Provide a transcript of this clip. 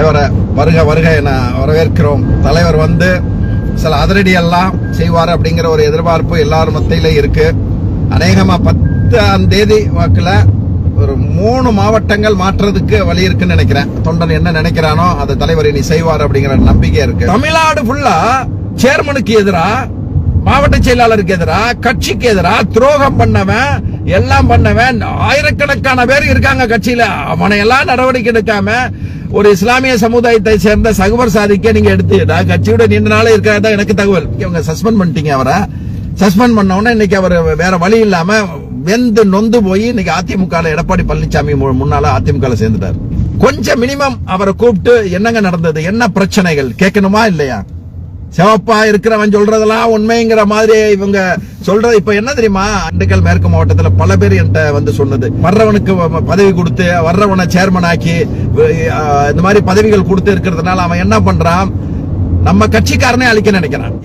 தலைவரை வருக வருக என வரவேற்கிறோம். தலைவர் வந்து சில அதிரடி எல்லாம் செய்வார் அப்படிங்கிற ஒரு எதிர்பார்ப்பு எல்லார் மத்தியில இருக்கு. அநேகமா பத்தாம் தேதி வாக்குல ஒரு மூணு மாவட்டங்கள் மாற்றுறதுக்கு வழி இருக்குன்னு நினைக்கிறேன். தொண்டன் என்ன நினைக்கிறானோ அதை தலைவர் இனி செய்வார் அப்படிங்கிற நம்பிக்கை இருக்கு. தமிழ்நாடு ஃபுல்லா சேர்மனுக்கு எதிராக மாவட்ட செயலாளருக்கு எதிராக கட்சிக்கு எதிராக துரோகம் பண்ணவன் எல்லாம் பண்ணவன் ஆயிரக்கணக்கான பேர் இருக்காங்க கட்சியில. அவனை எல்லாம் நடவடிக்கை எடுக்காம ஒரு இஸ்லாமிய சமுதாயத்தை சேர்ந்த சகுவர் சாதிக்க நீங்க எடுத்து நான் கட்சியோட நீண்ட நாளே இருக்கிறதா எனக்கு தகவல். இவங்க சஸ்பெண்ட் பண்ணிட்டீங்க அவரை. சஸ்பெண்ட் பண்ண உடனே இன்னைக்கு அவர் வேற வழி இல்லாம வெந்து நொந்து போய் இன்னைக்கு அதிமுக எடப்பாடி பழனிசாமி மு- முன்னால அதிமுக சேர்ந்துட்டார். கொஞ்சம் மினிமம் அவரை கூப்பிட்டு என்னங்க நடந்தது? என்ன பிரச்சனைகள்? கேட்கணுமா இல்லையா? சிவப்பா இருக்கிறவன் சொல்றதெல்லாம் உண்மைங்கிற மாதிரி இவங்க சொல்றது இப்ப என்ன தெரியுமா? அண்டுக்கல் மேற்கு மாவட்டத்துல பல பேர் என்கிட்ட வந்து சொன்னது. வர்றவனுக்கு பதவி கொடுத்து வர்றவனை சேர்மன் ஆக்கி இந்த மாதிரி பதவிகள் கொடுத்து இருக்கிறதுனால அவன் என்ன பண்றான்? நம்ம கட்சிக்காரனே அழிக்க நினைக்கிறான்.